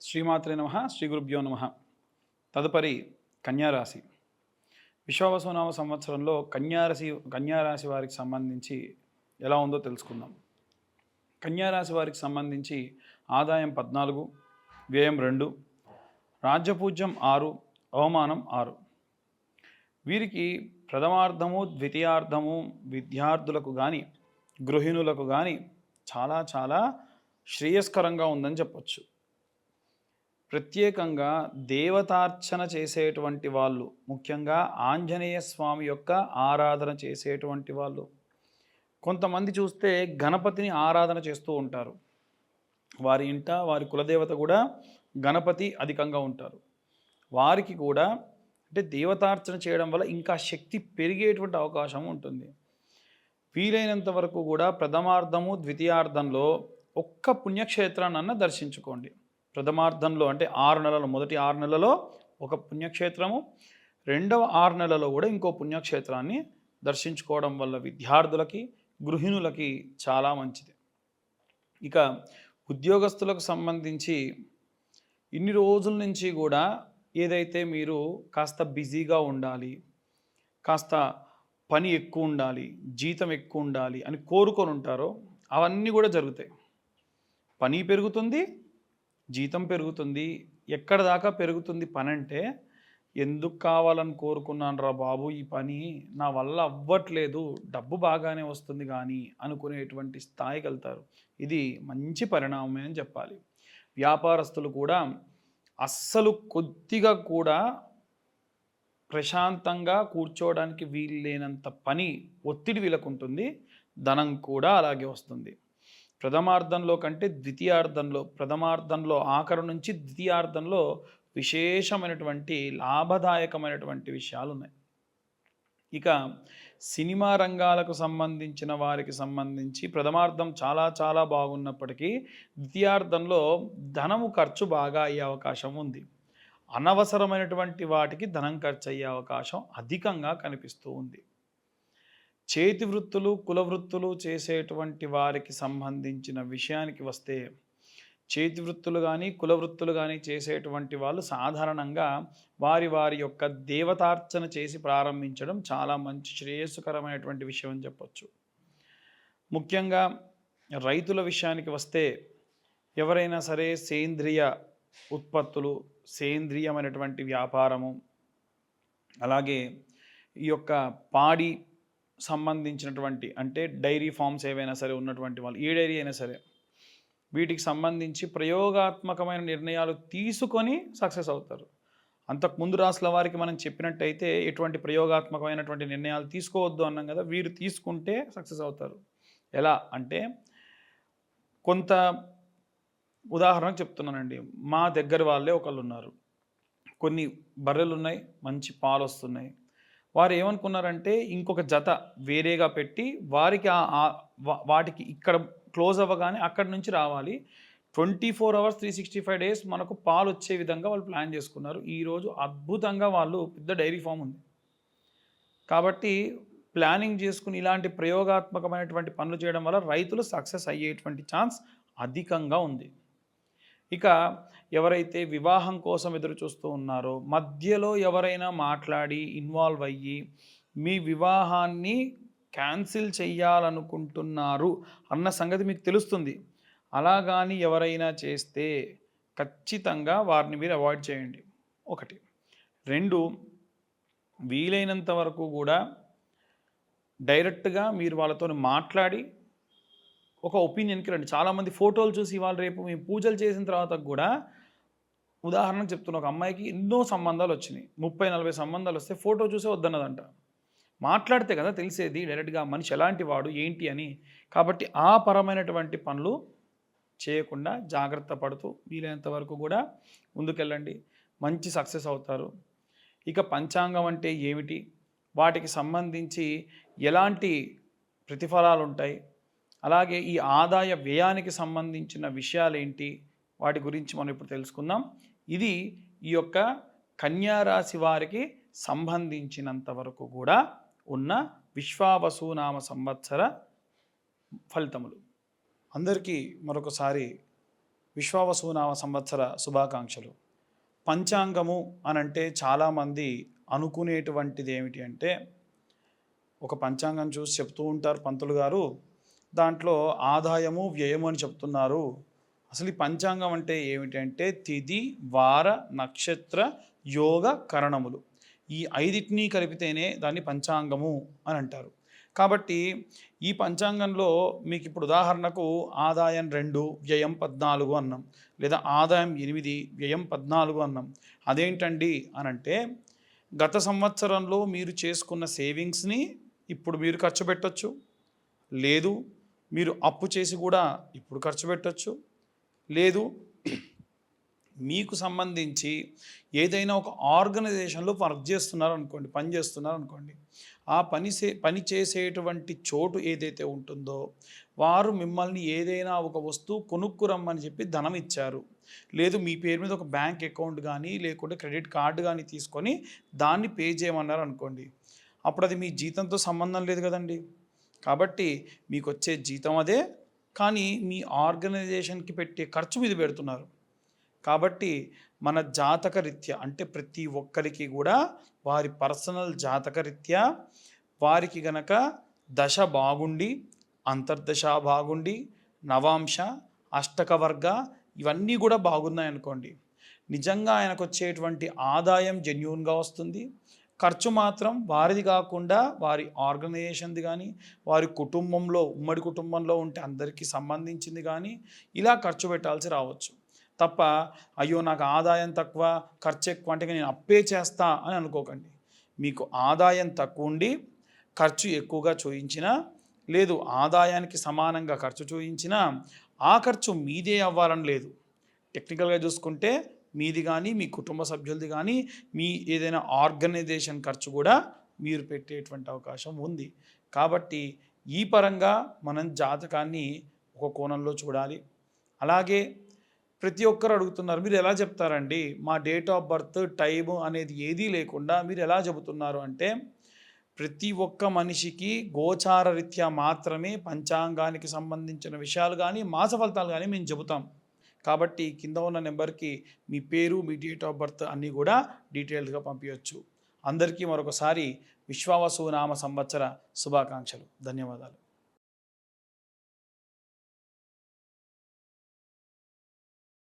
శ్రీమాత్రే నమ శ్రీ గురుభ్యో నమ. తదుపరి కన్యారాశి. విశ్వావసునామ సంవత్సరంలో కన్యారాశి కన్యారాశి వారికి సంబంధించి ఎలా ఉందో తెలుసుకుందాం. కన్యారాశి వారికి సంబంధించి ఆదాయం పద్నాలుగు వ్యయం రెండు రాజ్యపూజ్యం ఆరు అవమానం ఆరు. వీరికి ప్రథమార్థము ద్వితీయార్థము విద్యార్థులకు కానీ గృహిణులకు కానీ చాలా చాలా శ్రేయస్కరంగా ఉందని చెప్పొచ్చు. ప్రత్యేకంగా దేవతార్చన చేసేటువంటి వాళ్ళు ముఖ్యంగా ఆంజనేయ స్వామి యొక్క ఆరాధన చేసేటువంటి వాళ్ళు. కొంతమంది చూస్తే గణపతిని ఆరాధన చేస్తూ ఉంటారు. వారి ఇంట వారి కులదేవత కూడా గణపతి అధికంగా ఉంటారు. వారికి కూడా అంటే దేవతార్చన చేయడం వల్ల ఇంకా శక్తి పెరిగేటువంటి అవకాశం ఉంటుంది. వీలైనంత వరకు కూడా ప్రథమార్థము ద్వితీయార్థంలో ఒక్క పుణ్యక్షేత్రాన్ని దర్శించుకోండి. ప్రథమార్థంలో అంటే ఆరు నెలలు మొదటి ఆరు నెలలో ఒక పుణ్యక్షేత్రము రెండవ ఆరు నెలలో కూడా ఇంకో పుణ్యక్షేత్రాన్ని దర్శించుకోవడం వల్ల విద్యార్థులకి గృహిణులకి చాలా మంచిది. ఇక ఉద్యోగస్తులకు సంబంధించి ఇన్ని రోజుల నుంచి కూడా ఏదైతే మీరు కాస్త బిజీగా ఉండాలి కాస్త పని ఎక్కువ ఉండాలి జీతం ఎక్కువ ఉండాలి అని కోరుకొని ఉంటారో అవన్నీ కూడా జరుగుతాయి. పని పెరుగుతుంది జీతం పెరుగుతుంది. ఎక్కడ దాకా పెరుగుతుంది పని అంటే ఎందుకు కావాలని కోరుకున్నాను రా బాబు ఈ పని నా వల్ల అవ్వట్లేదు డబ్బు బాగానే వస్తుంది కానీ అనుకునేటువంటి స్థాయికి వెళ్తారు. ఇది మంచి పరిణామమే అని చెప్పాలి. వ్యాపారస్తులు కూడా అస్సలు కొద్దిగా కూడా ప్రశాంతంగా కూర్చోవడానికి వీలు లేనంత పని ఒత్తిడి వీళ్ళకుంటుంది. ధనం కూడా అలాగే వస్తుంది. ప్రథమార్థంలో కంటే ద్వితీయార్థంలో ప్రథమార్థంలో ఆఖరు నుంచి ద్వితీయార్థంలో విశేషమైనటువంటి లాభదాయకమైనటువంటి విషయాలు ఉన్నాయి ఇక సినిమా రంగాలకు సంబంధించిన వారికి సంబంధించి ప్రథమార్థం చాలా చాలా బాగున్నప్పటికీ ద్వితీయార్థంలో ధనము ఖర్చు బాగా అయ్యే అవకాశం ఉంది. అనవసరమైనటువంటి వాటికి ధనం ఖర్చు అయ్యే అవకాశం అధికంగా కనిపిస్తూ ఉంది. చేతి వృత్తులు కుల వృత్తులు చేసేటువంటి వారికి సంబంధించిన విషయానికి వస్తే చేతి వృత్తులు కానీ కుల వృత్తులు కానీ చేసేటువంటి వాళ్ళు సాధారణంగా వారి వారి యొక్క దేవతార్చన చేసి ప్రారంభించడం చాలా మంచి శ్రేయస్కరమైనటువంటి విషయం అని చెప్పచ్చు. ముఖ్యంగా రైతుల విషయానికి వస్తే ఎవరైనా సరే సేంద్రియ ఉత్పత్తులు సేంద్రియమైనటువంటి వ్యాపారము అలాగే ఈ యొక్క పాడి సంబంధించినటువంటి అంటే డైరీ ఫార్మ్స్ ఏవైనా సరే ఉన్నటువంటి వాళ్ళు ఏ డైరీ అయినా సరే వీటికి సంబంధించి ప్రయోగాత్మకమైన నిర్ణయాలు తీసుకొని సక్సెస్ అవుతారు. అంతకు ముందు రాసుల వారికి మనం చెప్పినట్టయితే ఎటువంటి ప్రయోగాత్మకమైనటువంటి నిర్ణయాలు తీసుకోవద్దు అన్నాం కదా వీరు తీసుకుంటే సక్సెస్ అవుతారు. ఎలా అంటే కొంత ఉదాహరణకు చెప్తున్నానండి. మా దగ్గర వాళ్ళే ఒకళ్ళు ఉన్నారు కొన్ని బర్రెలు ఉన్నాయి మంచి పాలు వస్తున్నాయి వారు ఏమనుకున్నారంటే ఇంకొక జత వేరేగా పెట్టి వారికి వాటికి ఇక్కడ క్లోజ్ అవ్వగానే అక్కడి నుంచి రావాలి. Twenty four hours three sixty five days మనకు పాలు వచ్చే విధంగా వాళ్ళు ప్లాన్ చేసుకున్నారు. ఈరోజు అద్భుతంగా వాళ్ళు పెద్ద డైరీ ఫామ్ ఉంది. కాబట్టి ప్లానింగ్ చేసుకుని ఇలాంటి ప్రయోగాత్మకమైనటువంటి పనులు చేయడం వల్ల రైతులు సక్సెస్ అయ్యేటువంటి ఛాన్స్ అధికంగా ఉంది. ఇక ఎవరైతే వివాహం కోసం ఎదురు చూస్తూ ఉన్నారో మధ్యలో ఎవరైనా మాట్లాడి ఇన్వాల్వ్ అయ్యి మీ వివాహాన్ని క్యాన్సిల్ చేయాలనుకుంటున్నారు అన్న సంగతి మీకు తెలుస్తుంది. అలా కానీ ఎవరైనా చేస్తే ఖచ్చితంగా వారిని మీరు అవాయిడ్ చేయండి. ఒకటి. రెండు వీలైనంత వరకు కూడా డైరెక్ట్గా మీరు వాళ్ళతో మాట్లాడి ఒక ఒపీనియన్కి రండి. చాలామంది ఫోటోలు చూసి ఇవాళ రేపు మేము పూజలు చేసిన తర్వాత కూడా ఉదాహరణకు చెప్తున్న ఒక అమ్మాయికి ఎన్నో సంబంధాలు వచ్చినాయి. ముప్పై నలభై సంబంధాలు వస్తే ఫోటో చూసే వద్దన్నదంట. మాట్లాడితే కదా తెలిసేది డైరెక్ట్గా మనిషి ఎలాంటి వాడు ఏంటి అని. కాబట్టి ఆ పరమైనటువంటి పనులు చేయకుండా జాగ్రత్త పడుతూ వీలైనంత వరకు కూడా ముందుకెళ్ళండి. మంచి సక్సెస్ అవుతారు. ఇక పంచాంగం అంటే ఏమిటి? వాటికి సంబంధించి ఎలాంటి ప్రతిఫలాలు ఉంటాయి అలాగే ఈ ఆదాయ వ్యయానికి సంబంధించిన విషయాలు ఏంటి వాటి గురించి మనం ఇప్పుడు తెలుసుకుందాం. ఇది ఈ యొక్క కన్యారాశి వారికి సంబంధించినంత వరకు కూడా ఉన్న విశ్వావసునామ సంవత్సర ఫలితములు. అందరికీ మరొకసారి విశ్వావశూనామ సంవత్సర శుభాకాంక్షలు. పంచాంగము అని అంటే చాలామంది అనుకునేటువంటిది ఏమిటి అంటే ఒక పంచాంగం చూసి చెప్తూ ఉంటారు పంతులు గారు దాంట్లో ఆదాయము వ్యయము అని చెప్తున్నారు. అసలు ఈ పంచాంగం అంటే ఏమిటంటే తిది వార నక్షత్ర యోగ కరణములు. ఈ ఐదిటిని కలిపితేనే దాన్ని పంచాంగము అని అంటారు. కాబట్టి ఈ పంచాంగంలో మీకు ఇప్పుడు ఉదాహరణకు ఆదాయం రెండు వ్యయం పద్నాలుగు అన్నాం లేదా ఆదాయం ఎనిమిది వ్యయం పద్నాలుగు అన్నాం. అదేంటండి అని అంటే గత సంవత్సరంలో మీరు చేసుకున్న సేవింగ్స్ని ఇప్పుడు మీరు ఖర్చు పెట్టచ్చు. లేదు మీరు అప్పు చేసి కూడా ఇప్పుడు ఖర్చు పెట్టచ్చు. లేదు మీకు సంబంధించి ఏదైనా ఒక ఆర్గనైజేషన్లో వర్క్ చేస్తున్నారు అనుకోండి పని చేస్తున్నారు అనుకోండి ఆ పని చే పని చేసేటువంటి చోటు ఏదైతే ఉంటుందో వారు మిమ్మల్ని ఏదైనా ఒక వస్తువు కొనుక్కురమ్మని చెప్పి ధనం ఇచ్చారు. లేదు మీ పేరు మీద ఒక బ్యాంక్ అకౌంట్ కానీ లేకుంటే క్రెడిట్ కార్డు కానీ తీసుకొని దాన్ని పే చేయమన్నారు అనుకోండి అప్పుడు అది మీ జీతంతో సంబంధం లేదు కదండి. కాబట్టి మీకు వచ్చే జీతం అదే కానీ మీ ఆర్గనైజేషన్కి పెట్టే ఖర్చు మీద పెడుతున్నారు. కాబట్టి మన జాతక రీత్యా అంటే ప్రతి ఒక్కరికి కూడా వారి పర్సనల్ జాతక రీత్యా వారికి గనక దశ బాగుండి అంతర్దశ బాగుండి నవాంశ అష్టకవర్గ ఇవన్నీ కూడా బాగున్నాయి అనుకోండి నిజంగా ఆయనకు వచ్చేటువంటి ఆదాయం జెన్యున్గా వస్తుంది. ఖర్చు మాత్రం వారిది కాకుండా వారి ఆర్గనైజేషన్ది కానీ వారి కుటుంబంలో ఉమ్మడి కుటుంబంలో ఉంటే అందరికీ సంబంధించింది కానీ ఇలా ఖర్చు పెట్టాల్సి రావచ్చు. తప్ప అయ్యో నాకు ఆదాయం తక్కువ ఖర్చు ఎక్కువ అంటే నేను అప్పే చేస్తా అని అనుకోకండి. మీకు ఆదాయం తక్కువ ఉండి ఖర్చు ఎక్కువగా చూయించినా లేదు ఆదాయానికి సమానంగా ఖర్చు చూయించినా ఆ ఖర్చు మీదే అవ్వాలని లేదు. టెక్నికల్గా చూసుకుంటే మీది కానీ మీ కుటుంబ సభ్యులది కానీ మీ ఏదైనా ఆర్గనైజేషన్ ఖర్చు కూడా మీరు పెట్టేటువంటి అవకాశం ఉంది. కాబట్టి ఈ పరంగా మనం జాతకాన్ని ఒక కోణంలో చూడాలి. అలాగే ప్రతి ఒక్కరు అడుగుతున్నారు మీరు ఎలా చెప్తారండి? మా డేట్ ఆఫ్ బర్త్ టైము అనేది ఏదీ లేకుండా మీరు ఎలా చెబుతున్నారు అంటే ప్రతి ఒక్క మనిషికి గోచార రీత్యా మాత్రమే పంచాంగానికి సంబంధించిన విషయాలు కానీ మాస ఫలితాలు కానీ మేము చెబుతాం. కాబట్టి కింద ఉన్న నెంబర్కి మీ పేరు మీ డేట్ ఆఫ్ బర్త్ అన్నీ కూడా డీటెయిల్డ్గా పంపించవచ్చు అందరికీ మరొకసారి విశ్వావసు నామ సంవత్సర శుభాకాంక్షలు. ధన్యవాదాలు.